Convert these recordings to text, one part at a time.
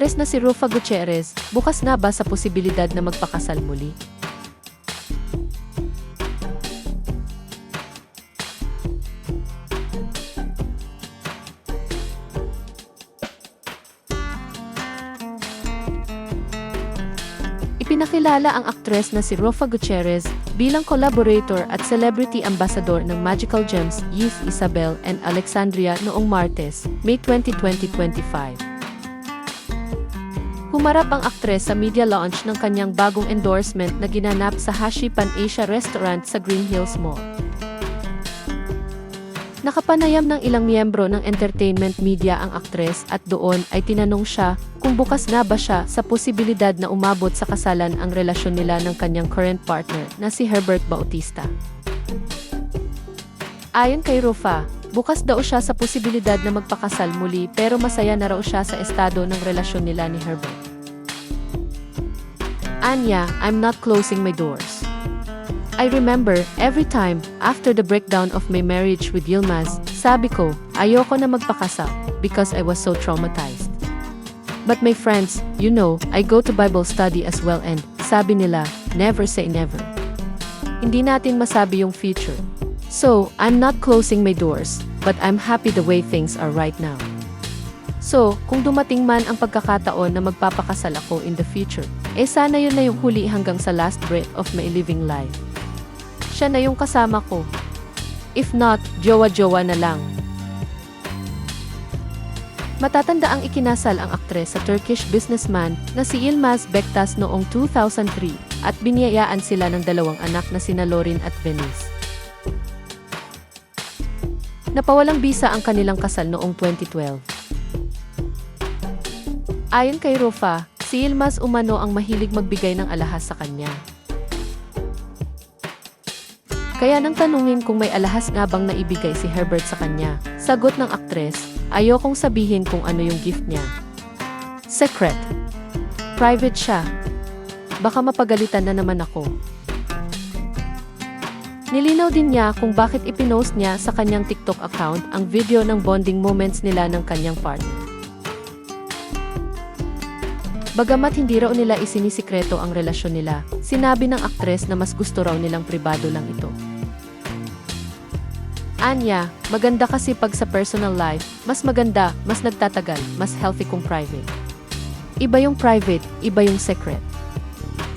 aktres na si Rufa Gutierrez, bukas na ba sa posibilidad na magpakasal muli? Ipinakilala ang aktres na si Rufa Gutierrez bilang collaborator at celebrity ambassador ng Magical Gems Youth Isabel and Alexandria noong Martes, May 20, 2025. Humarap ang aktres sa media launch ng kanyang bagong endorsement na ginanap sa Hashi Pan Asia Restaurant sa Green Hills Mall. Nakapanayam ng ilang miyembro ng entertainment media ang aktres at doon ay tinanong siya kung bukas na ba siya sa posibilidad na umabot sa kasalan ang relasyon nila ng kanyang current partner na si Herbert Bautista. Ayon kay Rufa, bukas daw siya sa posibilidad na magpakasal muli pero masaya na raw siya sa estado ng relasyon nila ni Herbert. Anya, I'm not closing my doors. I remember, every time, after the breakdown of my marriage with Yilmaz, sabi ko, ayoko na magpakasal, because I was so traumatized. But my friends, you know, I go to Bible study as well and, sabi nila, never say never. Hindi natin masabi yung future. So, I'm not closing my doors, but I'm happy the way things are right now. So, kung dumating man ang pagkakataon na magpapakasal ako in the future, eh sana yun na yung huli hanggang sa last breath of my living life. Siya na yung kasama ko. If not, jowa-jowa na lang. Matatanda ang ikinasal ang aktres sa Turkish businessman na si Yilmaz Bektas noong 2003 at biniyayaan sila ng dalawang anak na sina Lorin at Venice. Napawalang bisa ang kanilang kasal noong 2012. Ayon kay Rufa, si Yilmaz umano ang mahilig magbigay ng alahas sa kanya. Kaya nang tanungin kung may alahas nga bang naibigay si Herbert sa kanya, sagot ng aktres, ayokong sabihin kung ano yung gift niya. Secret. Private siya. Baka mapagalitan na naman ako. Nilinaw din niya kung bakit ipinost niya sa kanyang TikTok account ang video ng bonding moments nila ng kanyang partner. Bagamat hindi raw nila isinisikreto ang relasyon nila, sinabi ng aktres na mas gusto raw nilang pribado lang ito. Anya, maganda kasi pag sa personal life, mas maganda, mas nagtatagal, mas healthy kung private. Iba yung private, iba yung secret.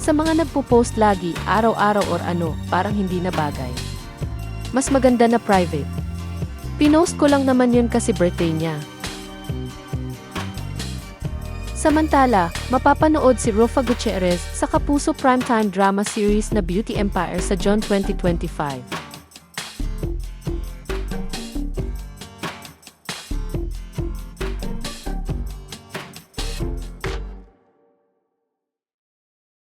Sa mga nagpo-post lagi, araw-araw or ano, parang hindi na bagay. Mas maganda na private. Pinost ko lang naman yun kasi birthday niya. Samantala, mapapanood si Rufa Gutierrez sa Kapuso primetime drama series na Beauty Empire sa June 2025.